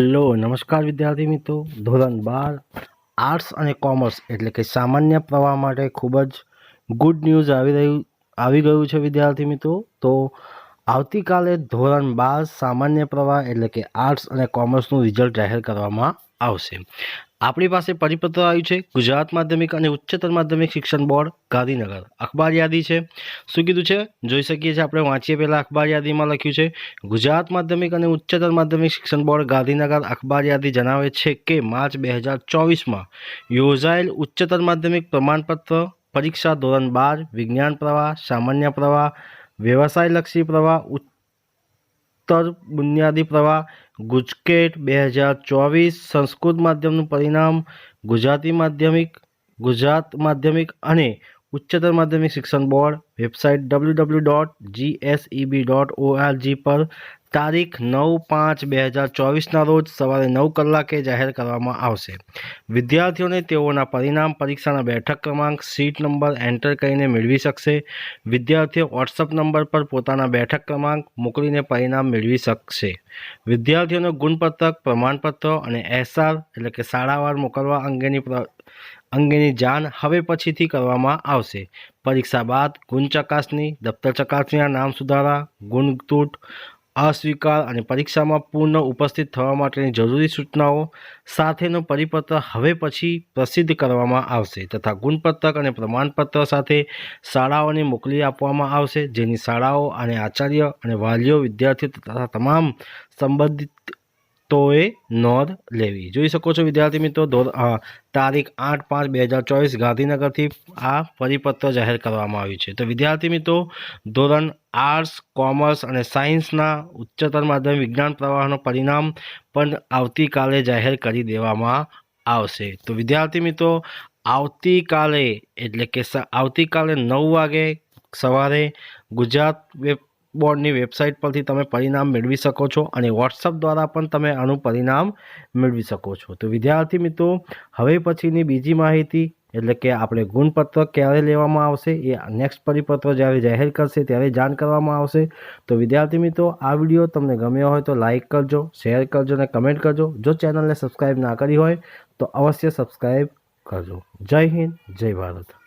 Hello, નમસ્કાર વિદ્યાર્થી મિત્રો. ધોરણ બાર આર્ટ્સ અને કોમર્સ એટલે કે સામાન્ય પ્રવાહ માટે ખૂબ જ ગુડ ન્યૂઝ આવી રહ્યું, આવી ગયું છે વિદ્યાર્થી મિત્રો. તો આવતીકાલે ધોરણ બાર સામાન્ય પ્રવાહ એટલે કે આર્ટ્સ અને કોમર્સનું રિઝલ્ટ જાહેર કરવામાં આવશે. આપણી પાસે પરિપત્ર આવ્યું છે. ગુજરાત માધ્યમિક અને ઉચ્ચતર માધ્યમિક શિક્ષણ બોર્ડ, ગાંધીનગર. અખબાર યાદી છે. શું કીધું છે? જોઈ શકીએ છીએ આપણે. વાંચીએ પહેલાં અખબાર યાદીમાં લખ્યું છે. ગુજરાત માધ્યમિક અને ઉચ્ચતર માધ્યમિક શિક્ષણ બોર્ડ, ગાંધીનગર અખબાર યાદી જણાવે છે કે માર્ચ બે હજાર ચોવીસમાં યોજાયેલ ઉચ્ચતર માધ્યમિક પ્રમાણપત્ર પરીક્ષા ધોરણ બાર, વિજ્ઞાન પ્રવાહ, સામાન્ય પ્રવાહ, વ્યવસાયલક્ષી પ્રવાહ ઉત્તર બુનિયાદી પ્રવાહ ગુજકેટ બે હજાર ચોવીસ સંસ્કૃત માધ્યમનું પરિણામ, ગુજરાતી માધ્યમિક, ગુજરાત માધ્યમિક અને ઉચ્ચતર માધ્યમિક શિક્ષણ board, website W W dot GSEB dot ORG પર તારીખ નવ પાંચ બે હજાર ચોવીસના રોજ સવારે નવ કલાકે જાહેર કરવામાં આવશે. વિદ્યાર્થીઓને તેઓના પરિણામ, પરીક્ષાના બેઠક ક્રમાંક, સીટ નંબર એન્ટર કરીને મેળવી શકશે. વિદ્યાર્થીઓ વોટ્સઅપ નંબર પર પોતાના બેઠક ક્રમાંક મોકલીને પરિણામ મેળવી શકશે. વિદ્યાર્થીઓને ગુણપત્રક, પ્રમાણપત્રો અને એસઆર એટલે કે શાળાવાર મોકલવા અંગેની પ્ર, અંગેની જાણ હવે પછીથી કરવામાં આવશે. પરીક્ષા બાદ ગુણ ચકાસણી, દફતર ચકાસણીના નામ સુધારા ગુણ તૂટ અસ્વીકાર અને પરીક્ષામાં પૂર્ણ ઉપસ્થિત થવા માટેની જરૂરી સૂચનાઓ સાથેનો પરિપત્ર હવે પછી પ્રસિદ્ધ કરવામાં આવશે તથા ગુણપત્રક અને પ્રમાણપત્ર સાથે શાળાઓને મોકલી આપવામાં આવશે, જેની શાળાઓ અને આચાર્ય અને વાલીઓ, વિદ્યાર્થીઓ તથા તમામ સંબંધિતોએ નોંધ લેવી. જોઈ શકો છો વિદ્યાર્થી મિત્રો તારીખ આઠ પાંચ બે હજાર ચોવીસ ગાંધીનગરથી આ પરિપત્ર જાહેર કરવામાં આવ્યું છે. તો વિદ્યાર્થી મિત્રો, ધોરણ આર્ટ્સ, કોમર્સ અને સાયન્સના ઉચ્ચતર માધ્યમિક વિજ્ઞાન પ્રવાહનું પરિણામ પણ આવતીકાલે જાહેર કરી દેવામાં આવશે. તો વિદ્યાર્થી મિત્રો, આવતીકાલે, એટલે કે આવતીકાલે નવ વાગે સવારે ગુજરાત વેબ બોર્ડની વેબસાઇટ પરથી તમે પરિણામ મેળવી શકો છો અને વોટ્સઅપ દ્વારા પણ તમે આનું પરિણામ મેળવી શકો છો. તો વિદ્યાર્થી મિત્રો, હવે પછીની બીજી માહિતી, એટલે કે આપણે ગુણપત્ર ક્યારે લેવામાં આવશે, એ નેક્સ્ટ પરિપત્ર જ્યારે જાહેર કરશે ત્યારે જાણ કરવામાં આવશે. તો વિદ્યાર્થી મિત્રો, આ વીડિયો તમને ગમ્યો હોય તો લાઇક કરજો શેર કરજો અને કમેન્ટ કરજો. જો ચેનલને સબસ્ક્રાઈબ ના કરી હોય, તો અવશ્ય સબસ્ક્રાઈબ કરજો. જય હિન્દ, જય ભારત.